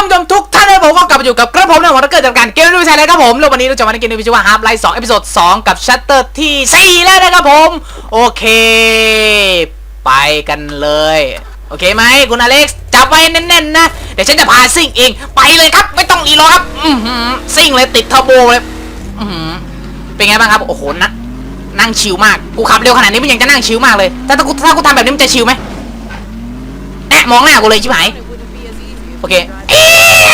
านผู้ชมทุกท่านเลยผมก็กลับมาอยู่กับกระผมในหัวตะเกิดจากการเกมดูใช่แล้วครับผมแล้ววันนี้เราจะมาเล่นเกมดูชื่อว่าฮาร์ปไลท์สองเอพิโซดสองกับชัตเตอร์ที่สี่แล้วนะครับผม โอเค ไปกันเลย โอเคไหมคุณอเล็กซ์จับไว้แน่นๆนะ เดี๋ยวฉันจะพาซิ่งเอง ไปเลยครับ ไม่ต้องรีรอครับ อือหือซิ่งเลยติดเทอร์โบเลย อือหือเป็นไงบ้างครับ โอ้โหนะนั่งชิลมาก กูขับเร็วขนาดนี้มันยังจะนั่งชิลมากเลยถ้าถ้ากูถ้ากูทำแบบนี้มันจะชิลไหมแอะมองหน้ากูเลยชิบหาย โอเคเอ๊ะ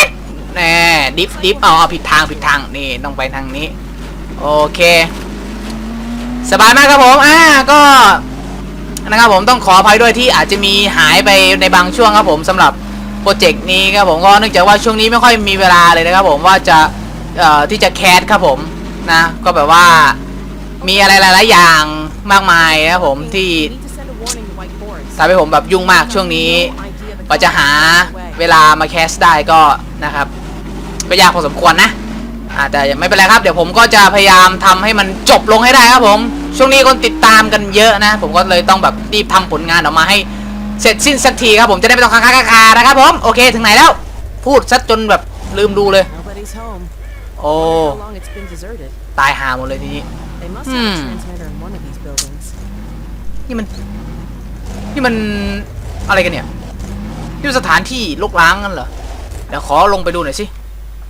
แน่ดิฟดิฟเอาเอาผิดทางผิดทางนี่ต้องไปทางนี้ โอเค สบายมากครับผมอ่าก็นะครับผมต้องขออภัยด้วยที่อาจจะมีหายไปในบางช่วงครับผมสำหรับโปรเจกต์นี้ครับผมก็เนื่องจากว่าช่วงนี้ไม่ค่อยมีเวลาเลยนะครับผมว่าจะเอ่อที่จะแคสครับผมนะก็แบบว่ามีอะไรหลาย ๆ อย่างมากมายนะครับผมที่ทำให้ผมแบบยุ่งมากช่วงนี้กว่าจะหา เวลามาแคสได้ก็นะครับก็ยากพอสมควรนะอ่าแต่ไม่เป็นไรครับ เดี๋ยวผมก็จะพยายามทำให้มันจบลงให้ได้ครับผม ช่วงนี้คนติดตามกันเยอะนะ ผมก็เลยต้องแบบรีบทำผลงานออกมาให้เสร็จสิ้นสักทีครับผมจะได้ไม่ต้องค้างคาๆนะครับผม โอเคถึงไหนแล้ว พูดซะจนแบบลืมดูเลย Nobody's home. โอ้ How long it's been deserted. ตายหาหมดเลยทีนี้ They must Hmm. have a transmitter in one of these buildings. นี่มัน นี่มันอะไรกันเนี่ย นี่สถานที่ลกล้างกันเหรอ เดี๋ยวขอลงไปดูหน่อยสิ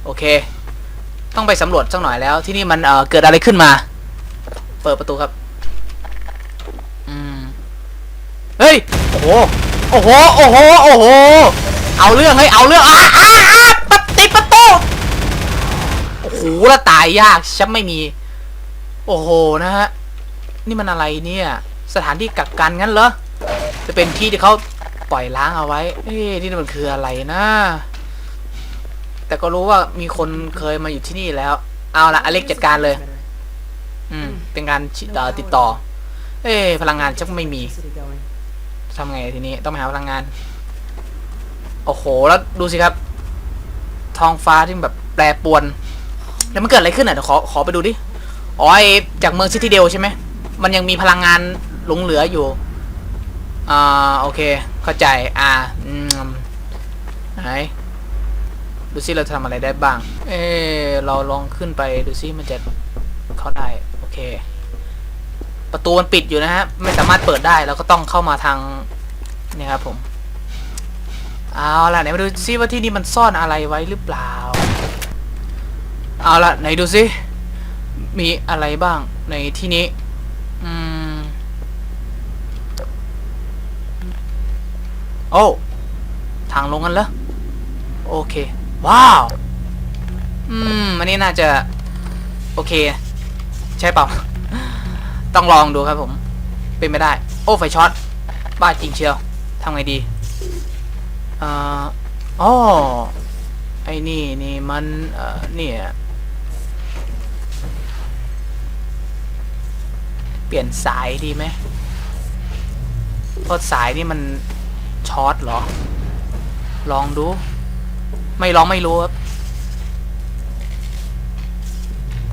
โอเค ต้องไปสำรวจสักหน่อยแล้ว ที่นี่มันเเกิดอะไรขึ้นมา เปิดประตูครับ อืม เฮ้ย โอ้โห โอ้โห โอ้โห โอ้โห เอาเรื่องเฮ้ย เอาเรื่อง อ้าอ้าอ้าปติดประตู โอ้โหแล้วตายยากฉันไม่มี โอ้โห นะฮะ นี่มันอะไรเนี่ย สถานที่กักกันงั้นเหรอ จะเป็นที่ที่เขา ปล่อยล้างเอาไว้เอ๊ะนี่มันคืออะไรนะ แต่ก็รู้ว่ามีคนเคยมาอยู่ที่นี่แล้ว เอาละอเล็กจัดการเลย อืม เป็นการชิเอ่อติดต่อ เอ๊ะพลังงานชักไม่มี City going. ทำไงทีนี้ต้องไปหาพลังงาน โอ้โห แล้วดูสิครับ ท้องฟ้าที่แบบแปรปรวน แล้วมันเกิดอะไรขึ้นอะเดี๋ยวขอขอไปดูดิ อ๋อไอจากเมืองซิตี้เดลใช่ไหม มันยังมีพลังงานหลงเหลืออยู่ อ่าโอเค เข้าใจ อ่าอืมไหนดูซิเราทำอะไรได้บ้าง เออเราลองขึ้นไปดูซิมันจะเข้าได้ โอเค ประตูมันปิดอยู่นะฮะ ไม่สามารถเปิดได้เราก็ต้องเข้ามาทางเนี่ยครับผม เอาล่ะไหนมาดูซิว่าที่นี่มันซ่อนอะไรไว้หรือเปล่า เอาล่ะไหนดูซิมีอะไรบ้างในที่นี้ อืม โอ้ ทางลงกันเหรอ โอเค ว้าว อืม อันนี้น่าจะ โอเค ใช่เปล่า ต้องลองดูครับผม เป็นไม่ได้ โอ้ ไฟช็อต บ้าจริงเชียวทำไงดี เอ่ออ๋อไอ้นี่นี่มัน เอ่อ นี่เปลี่ยนสายดีไหมเพราะสายนี่มัน ช็อตเหรอ ลองดู ไม่ลองไม่รู้ครับ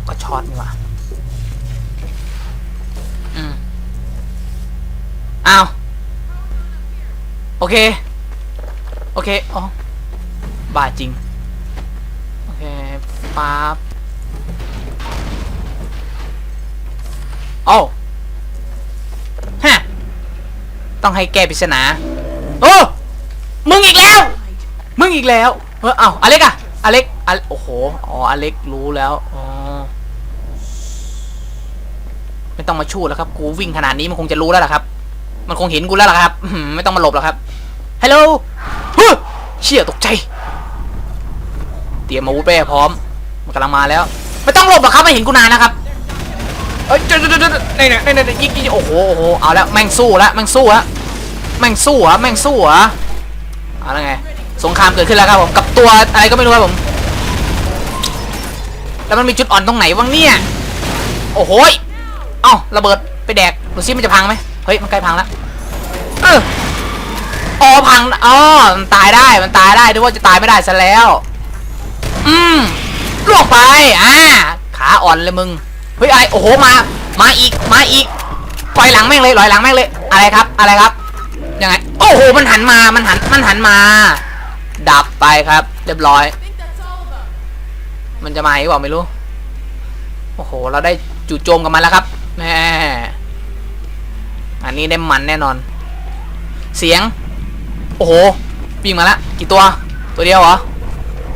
ก็ช็อตนี่ว่าอืมอ้าว โอเค โอเค อ๋อ บาจริง โอเคป๊าบโอ้าฮะ ต้องให้แก้ปริศนา โอ้มึงอีกแล้ว มึงอีกแล้วเฮ้ยเอ้าอเล็กอะอเล็กอโอ้โหอ๋ออเล็กรู้แล้วอ๋อไม่ต้องมาชูดแล้วครับกูวิ่งขนาดนี้มันคงจะรู้แล้วล่ะครับ มันคงเห็นกูแล้วล่ะครับไม่ต้องมาหลบแล้วครับฮัลโหลเฮ้ยเชี่ยตกใจ เตรียมอาวุธไปให้พร้อม มันกำลังมาแล้ว ไม่ต้องหลบหรอกครับไม่เห็นกูนานนะครับเอ้ยเดี๋ยวเดี๋ยวเดี๋ยวนี่เนี่ยนี่เนี่ยยิงยิงโอ้โหโอ้โหเอาแล้วแม่งสู้แล้วแม่งสู้แล้ว แม่งสู้เหรอแม่งสู้อเอาแล้วไงสงครามเกิดขึ้นแล้วครับผมกับตัวอะไรก็ไม่รู้ครับผมแล้วมันมีจุดอ่อนตรงไหนวะเนี่ยโอ้โหเอ้าระเบิดไปแดกดูซิมันจะพังไหมเฮ้ยมันใกล้พังแล้วเอออ๋อพังอ๋อมันตายได้มันตายได้ด้วยว่าจะตายไม่ได้ซะแล้ว อืมลวกไปอ่าขาอ่อนเลยมึงเฮ้ยอะไรโอ้โหมา มาอีกมาอีกปล่อยหลังแม่งเลยลอยหลังแม่งเลยอะไรครับอะไรครับ ยังไง โอ้โห มันหันมา มันหัน มันหันมา ดับไปครับ เรียบร้อย มันจะมาอีกเปล่าไม่รู้ โอ้โห เราได้จู่โจมกับมันแล้วครับแหม่อันนี้ได้มันแน่นอน เสียง โอ้โหวิ่งมาละกี่ตัว ตัวเดียวเหรอ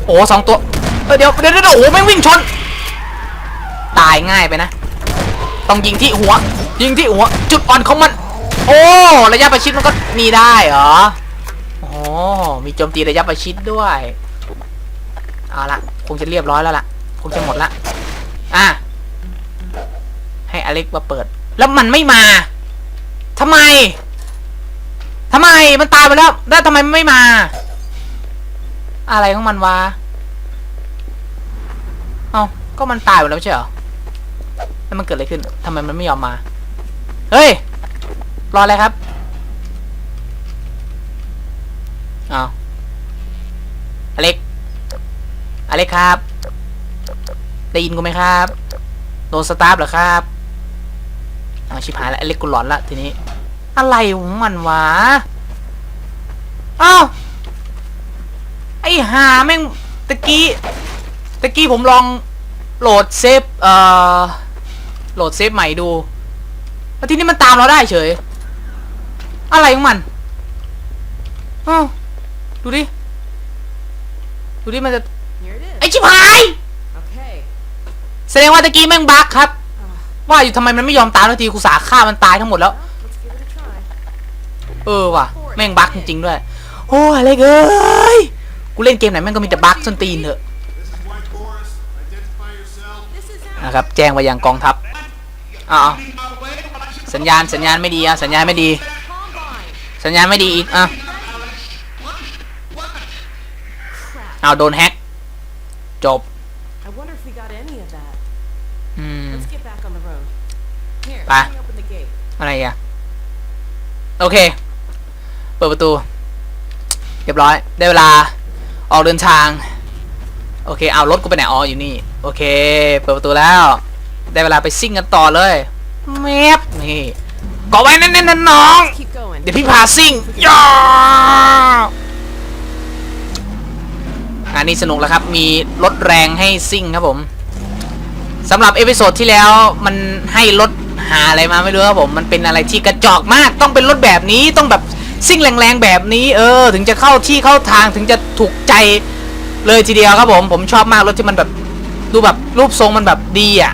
โอ้สองตัว เอ้ยเดี๋ยวเดี๋ยวเดี๋ยวโอ้โหแม่วิ่งชน ตายง่ายไปนะ ต้องยิงที่หัว ยิงที่หัว จุดอ่อนของมัน โอ้ระยะประชิดมันก็มีได้เหรอโอ้มีโจมตีระยะประชิดด้วยเอาละคงจะเรียบร้อยแล้วล่ะคงจะหมดละอะให้อเล็กมาเปิด แล้วมันไม่มาทำไมทำไมมันตายไปแล้วแล้วทำไมไม่มา อะไรของมันวะเอ้าก็มันตายไปแล้วใช่เหรอแล้วมันเกิดอะไรขึ้นทำไมมันไม่ยอมมา เฮ้ย รออะไรครับอ้าวอเล็ก อเล็กครับ ได้ยินกูไหมครับ โดนสตาร์ฟเหรอครับอาชิบหายแล้วอเล็กกูหลอนละทีนี้ อะไรของมันวะอ้าวไอ้หาแม่งตะกี้ตะกี้ผมลองโหลดเซฟเอ่อโหลดเซฟใหม่ดูแล้วทีนี้มันตามเราได้เฉย อะไรของมันอ้าวดูดิ ดูดิมันจะ Here it ไอ is. ชิบหาย Okay. แสดงว่าตะกี้แม่งบั๊กครับ ว่าอยู่ทำไมมันไม่ยอมตามทันทีกูสาฆ่ามันตายทั้งหมดแล้ว Well, let's give it a try. เออว่ะแม่งบั๊กจริงๆด้วย โอ้อะไรเอ้ยกูเล่นเกมไหนแม่งก็มีแต่บั๊กส้นตีนเถอะ This is White Forest. Identify yourself. This is Al. นะครับ แจ้งไปยังกองทัพอ้าวสัญญาณสัญญาณไม่ดีอะสัญญาณไม่ดี Combine. สัญญาณไม่ดีอีกอะ Crap. เอาโดนแฮกจบ I wonder if we got any of that. อืม Let's get back on the road. Here, Bye. let me open the gate. อะไรอะ โอเค เปิดประตู เรียบร้อย ได้เวลา ออกเดินทาง โอเค เอารถกูไปไหนอ๋ออยู่นี่ โอเค เปิดประตูแล้ว ได้เวลาไปซิ่งกันต่อเลยแมบนี่ เกาะไว้แน่นๆนะน้อง Keep going. เดี๋ยวพี่พาซิ่งย่าอันนี้สนุกแล้วครับ มีรถแรงให้ซิ่งครับผมสำหรับเอพิโซดที่แล้วมันให้รถหาอะไรมาไม่รู้ครับผม มันเป็นอะไรที่กระจอกมาก ต้องเป็นรถแบบนี้ ต้องแบบซิ่งแรงๆแบบนี้ เออ ถึงจะเข้าที่เข้าทาง ถึงจะถูกใจเลยทีเดียวครับผม ผมชอบมากรถที่มันแบบดูแบบรูปทรงมันแบบดีอะ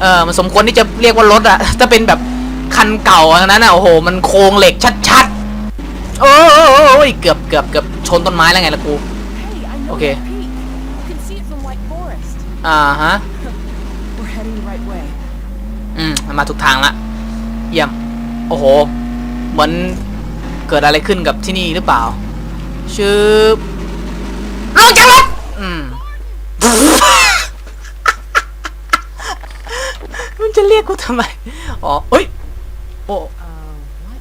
เออ มันสมควรที่จะเรียกว่ารถอะ ถ้าเป็นแบบ คันเก่าอันนั้นอะโอ้โห มันโครงเหล็กชัดๆ โอ้ยเกือบเกือบเกือบชนต้นไม้แล้วไงล่ะกู Hey, I know Okay. that peak. You can see it from White Forest. อ่าฮะ อืม มาถูกทางละ เยี่ยม โอ้โห เหมือนเกิดอะไรขึ้นกับที่นี่หรือเปล่า ชื่อลงจากรถอืมมันจะเรียกกูทำไม อ๋อเฮ้ย โอ้ Uh, what?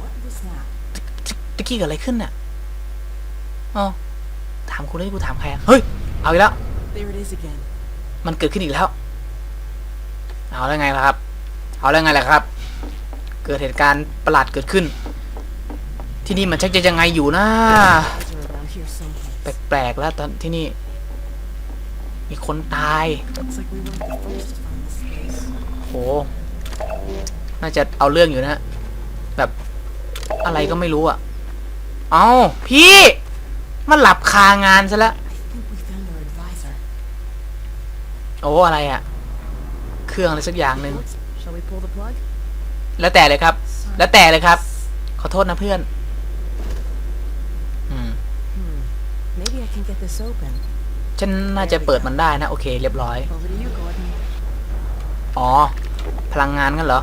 What was that? ตะกี้เกิดอะไรขึ้นน่ะอ๋อถามคุณเลยกูถามใครอะเฮ้ย เอาอีกแล้ว There it is again. มันเกิดขึ้นอีกแล้ว เอาแล้วไงล่ะครับ เอาแล้วไงล่ะครับ เกิดเหตุการณ์ประหลาดเกิดขึ้น ที่นี่มันชักจะยังไงอยู่นะ These are around here someplace. แปลกๆแล้วตอนที่นี่ มีคนตาย Looks like we weren't the first to find this place. โห น่าจะเอาเรื่องอยู่นะแบบอะไรก็ไม่รู้อะ เอาพี่มันหลับคางานซะแล้วโอ้อะไรอะ เครื่องอะไรสักอย่างหนึ่งแล้วแต่เลยครับ แล้วแต่เลยครับ ขอโทษนะเพื่อนอืมฉันน่าจะเปิดมันได้นะ โอเค เรียบร้อย อ๋อ พลังงานกันเหรอ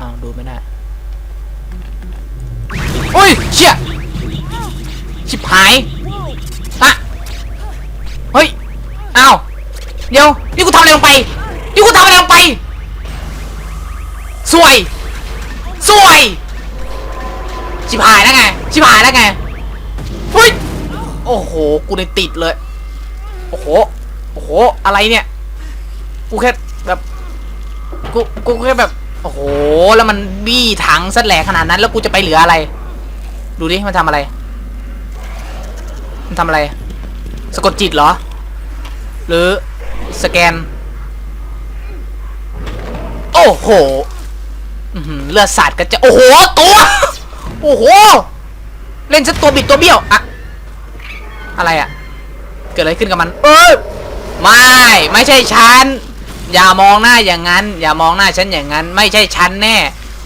อ้าวดูไม่ได้โอ้ยเชี่ยชิบหายอะเฮ้ยอ้าวเดี๋ยวนี่กูทำอะไรลงไปนี่กูทำอะไรลงไปสวยสวยชิบหายแล้วไงชิบหายแล้วไงเฮ้ยโอ้โหกูในติดเลยโอ้โหโอ้โหอะไรเนี่ยกูแค่แบบกูกูแค่แบบ โอ้โห แล้วมันบี้ถังซะแหลกขนาดนั้น แล้วกูจะไปเหลืออะไร ดูดิ มันทำอะไร มันทำอะไร สะกดจิตเหรอ หรือสแกน โอ้โหอื้อหือเลือดสาดก็จะ โอ้โห ตัว โอ้โห เล่นซะตัวบิดตัวเบี้ยวอะอะไรอะเกิดอะไรขึ้นกับมัน เอยไม่ ไม่ใช่ฉัน อย่ามองหน้าอย่างนั้น อย่ามองหน้าฉันอย่างนั้น ไม่ใช่ฉันแน่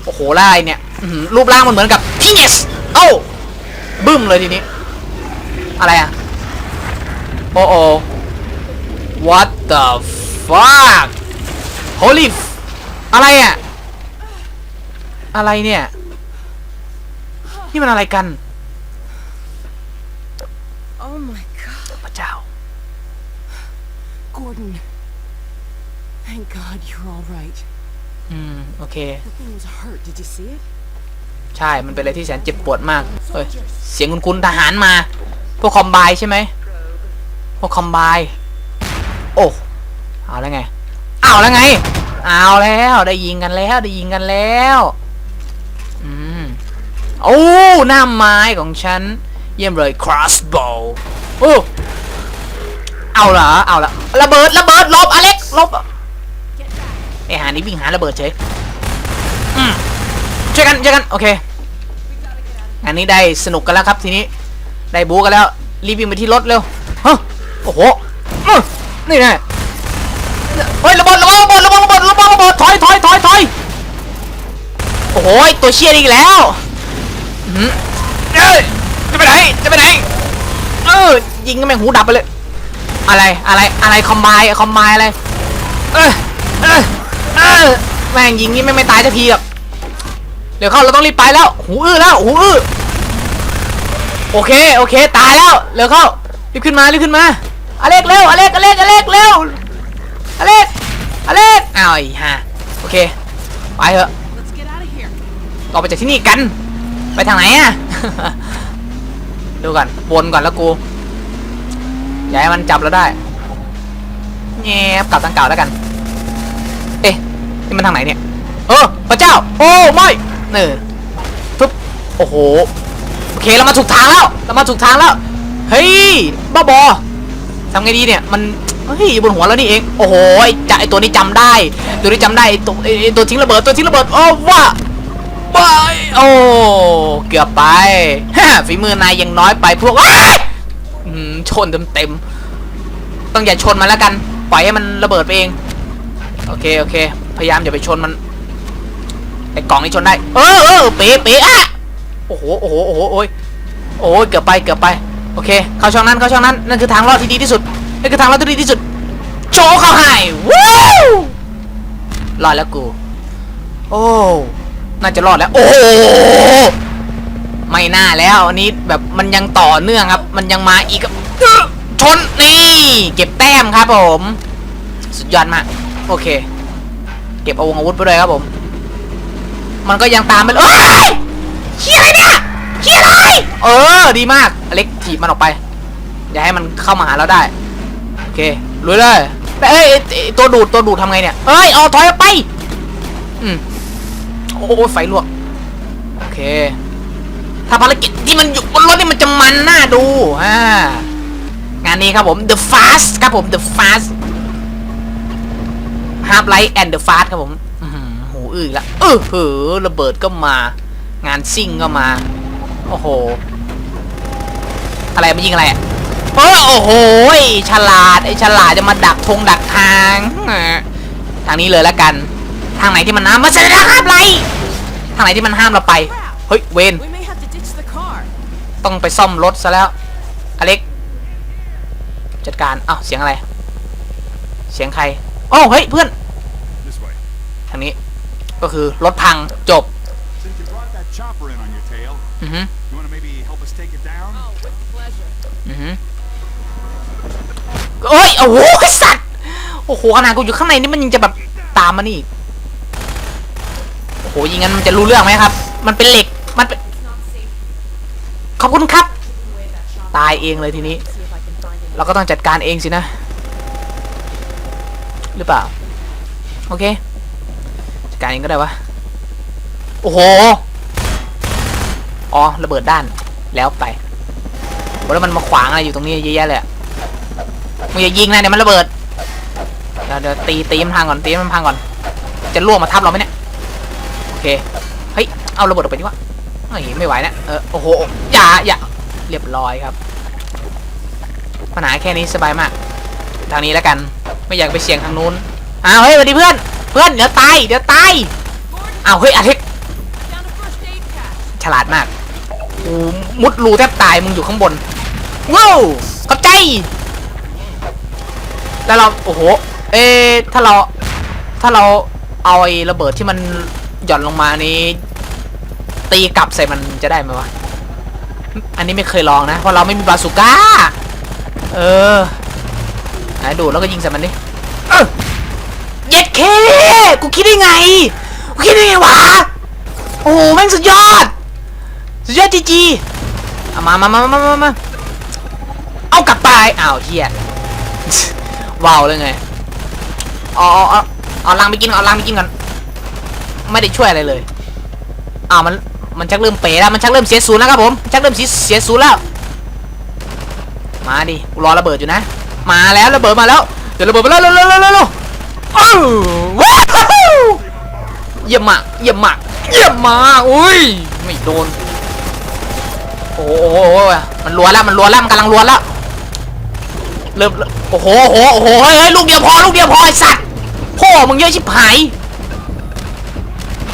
โอ้โหไล่เนี่ยอื้อหือรูปร่างมันเหมือนกับพีเนสเอ้าบึ้มเลยทีนี้ อะไรอะโอ้โอ what the fuck holy f- อะไรอะอะไรเนี่ย นี่มันอะไรกัน Oh my god. พระเจ้า Gordon. Thank God you're all right. อืม โอเค The thing was hurt. Did you see it? ใช่ มันเป็นอะไรที่แสนเจ็บปวดมากเฮ้ย เสียงคุณคุณทหารมา พวกคอมไบใช่ไหม พวกคอมไบ โอ้ เอาแล้วไง เอาแล้วไง เอาแล้ว ได้ยิงกันแล้ว ได้ยิงกันแล้ว อืม โอ้หน้าไม้ของฉัน เยี่ยมเลย crossbow โอ้ เอาเหรอเอาละระเบิด ระเบิด ลบ อเล็ก ลบ ไอหานี่วิ่งหาระเบิดเฉยอืมช่วยกันช่วยกันโอเคอันนี้ได้สนุกกันแล้วครับทีนี้ ได้บูกันแล้ว รีบวิ่งไปที่รถเร็วฮะโอ้โหนี่แน่เฮ้ยระเบิดระเบิดระเบิดระเบิดระเบิดระเบิดระเบิดถอยถอยถอยถอยโอ้โหตัวเชียร์อีกแล้วอื้อหือเอ้ยจะไปไหนจะไปไหนเออยิงก็แม่งหูดับไปเลย อะไรอะไรอะไรคอมไบคอมไบอะไรเออเออ เออแม่งยิงนี่ไม่งไม่ตายสักทีอะเดี๋ยวเข้าเราต้องรีบไปแล้ว หูอื้อแล้ว หูอื้อโอเค โอเค ตายแล้ว เร็วเข้า รีบขึ้นมา รีบขึ้นมา อเล็กเร็ว อเล็ก อเล็ก อเล็ก เร็ว อเล็ก อเล็กอ้าวไอ้ห่าโอเค ไปเถอะออกไปจากที่นี่กัน ไปทางไหนอะดูก่อนวนก่อนแล้วกูอย่าให้มันจับเราได้แงบกลับทางเก่าแล้วกัน นี่มันทางไหนเนี่ย เออพระเจ้า โอ้ไม่เออปึ๊บโอ้โหโอเคเรามาถูกทางแล้วเรามาถูกทางแล้วเฮ้ยบ้าบอทำไงดีเนี่ยมันเฮ้ยบนหัวแล้วนี่เองโอ้โหไอ้จะไอตัวนี้จำได้ตัวนี้จำได้ตัวไอตัวทิ้งระเบิดตัวทิ้งระเบิดโอ้ว่าไปโอ้เกือบไปฮะฝีมือนายยังน้อยไปพวกชนเต็มเต็มๆต้องอย่าชนมันแล้วกันปล่อยให้มันระเบิดไปเองโอเคโอเค พยายามอย่าไปชนมันไอ้กล่องนี้ชนได้ เออเออเป๊ะเป๊ะอะโอ้โหโอ้โหโอ้โหโอ้ยโอ้ยเกือบไปเกือบไปโอเค เข้าช่องนั้นเข้าช่องนั้นนั่นคือทางรอดที่ดีที่สุดนั่นคือทางรอดที่ดีที่สุดโชว์เข้าให้วู้รอดแล้วกู โอ้น่าจะรอดแล้ว โอ้ไม่น่าแล้วอันนี้แบบมันยังต่อเนื่องครับ มันยังมาอีกชนนี่ เก็บแต้มครับผม สุดยอดมาก โอเค เก็บเอาวงอาวุธไปด้วยครับผม มันก็ยังตามไปเลยเอ้ยเฮียอะไรเนี่ยเฮียอะไร เออ ดีมากอเล็กถีบมันออกไป อย่าให้มันเข้ามาหาเราได้ โอเคลุยเลยแต่เอ้ยตัวดูดตัวดูดทำไงเนี่ยเอ้ยเอาถอยออกไป อืมโอ้โหไฟลวก โอเค ถ้าภารกิจที่มันอยู่บนรถนี่มันจะมันน่าดูอ่างานนี้ครับผม The Fast ครับผม The Fast Half Light and The Fast ครับผมหูอื้ออีกแล้วเออเหอระเบิดก็มา งานซิ่งก็มา โอ้โห อะไรมันยิงอะไรอะเออโอ้โหฉลาดไอ้ฉลาดจะมาดักทงดักทางทางนี้เลยแล้วกัน ทางไหนที่มันน้ำมาเสด็จห้ามไรทางไหนที่มันห้ามเราไป เฮ้ยเวนต้องไปซ่อมรถซะแล้ว อเล็ก จัดการอ้าวเสียงอะไร เสียงใคร โอ้าเฮ้ยเพื่อน This way. ทางนี้ ก็คือรถพังจบ Since you brought that chopper in on your tail, อือฮึ you want to maybe help us take it down? Oh, with pleasure. อือฮึเอ้ยโอ้โหไอ้สัตว์ โอ้โหขนาดกูอยู่ข้างในนี่มันยังจะแบบตามมานี่อีกโอ้โหยิงงั้นมันจะรู้เรื่องไหมครับ มันเป็นเหล็ก มันเป็นขอบคุณครับ ตายเองเลยทีนี้ See if I can find it. เราก็ต้องจัดการเองสินะ หรือเปล่า โอเคจัดการเองก็ได้วะ โอ้โห อ๋อ ระเบิดด้านแล้วไปแล้วมันมาขวางอะไรอยู่ตรงนี้เยอะแยะเลยมึงอย่ายิงนะเดี๋ยวมันระเบิดเดี๋ยวเดี๋ยวตีตีมันพังก่อนตีมันพังก่อน จะล่วงมาทับเราไหมเนี่ยโอเคเฮ้ยเอาระเบิดออกไปดีกว่าเฮ้ยไม่ไหวนะเออโอ้โหอย่าอย่าเรียบร้อยครับปัญหาแค่นี้สบายมาก ทางนี้แล้วกัน ไม่อยากไปเสี่ยงทางนู้นอ้าวเฮ้ยสวัสดีเพื่อน เพื่อนเดี๋ยวตายเดี๋ยวตายอ้าวเฮ้ยอาทิตย์ฉลาดมากกูมุดรูแทบตายมึงอยู่ข้างบนว้าวขอบใจ แล้วเราโอ้โหเอถ้าเราถ้าเราเอาไอ้ระเบิดที่มันหย่อนลงมานี้ ตีกลับใส่มันจะได้ไหมวะอันนี้ไม่เคยลองนะเพราะเราไม่มีบาสุก้า เออ นดูดแล้วก็ยิงใส่มันดิเอ้อเย็ดเคกูคิดได้ไงกูคิดได้ไงวะโอ้โหแม่งสุดยอด สุดยอดจีจีเอามามามามามามาเอากลับไปอ้าวเฮียว้าวเลยไงเอาเอาเอาเอาลังไปกินเอาลังไปกินก่อนไม่ได้ช่วยอะไรเลยอ้าวมันมันชักเริ่มเป๋แล้วมันชักเริ่มเสียศูนย์แล้วครับผมชักเริ่มเสียเสียศูนย์แล้วมาดิกูรอระเบิดอยู่นะ มาแล้วระเบิดมาแล้วเดี๋ยวระเบิดมาแล้วเร็วเร็วเร็วเร็วโอ้ว้าวเยี่ยมมากเยี่ยมมากเยี่ยมมากอุ้ยไม่โดนโอ้โหมันรัวแล้วมันรัวแล้วมันกำลังรัวแล้วเริ่มโอ้โหโอ้โหโอ้โหเฮ้ยลูกเดียวพอลูกเดียวพอไอ้สัตว์พ่อมึงเยอะชิบหาย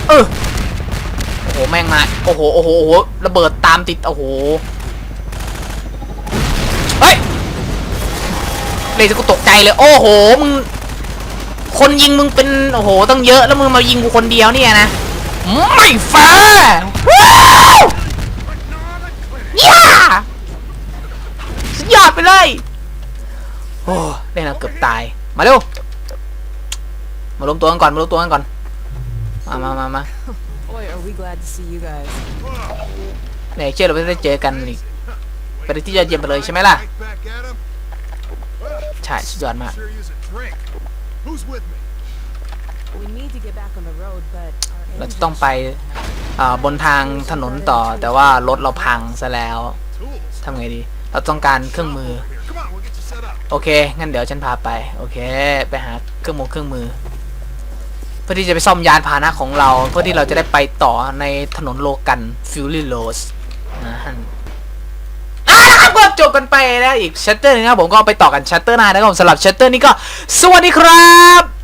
เออโอ้โหแม่งมาโอ้โหโอ้โหโอ้โหระเบิดตามติดโอ้โห เลยจะกูตกใจเลย โอ้โหมึงคนยิงมึงเป็นโอ้โหต้องเยอะแล้วมึงมายิงกูคนเดียวเนี่ยนะไม่แฟร์ว้าวย่าสุดยอดไปเลยโอ้เล่นแล้วเกือบตายมาเร็วมารวมตัวกันก่อนมารวมตัวกันก่อนมามามามา Boy, are we glad to see you guys. เนี่ยเชื่อเราไม่ได้เจอกันอีกเป็นที่ยอดเยี่ยมไปเลยใช่ไหมล่ะ Right back at him? ใช่สุดยอดมาก Sure use a drink. Who's with me? We need to get back on the road, but our เราจะ engines ต้องไปอ่าบนทางถนนต่อ แต่ว่ารถเราพังซะแล้ว Tools. ทำไงดี เราต้องการเครื่องมือ Here, come on, we'll get you set up. โอเค งั้นเดี๋ยวฉันพาไป โอเค ไปหาเครื่องมือเครื่องมือ เพื่อที่จะไปซ่อมยานพาหนะของเรา เพื่อที่เราจะได้ไปต่อในถนนโลกันฟิลลี่โรสนะฮะอะนะครับก็ จบกันไปแล้วอีกชัตเตอร์นึงนะครับผมก็ไปต่อกันชัตเตอร์หน้านะครับผมสำหรับชัตเตอร์นี้ก็สวัสดีครับ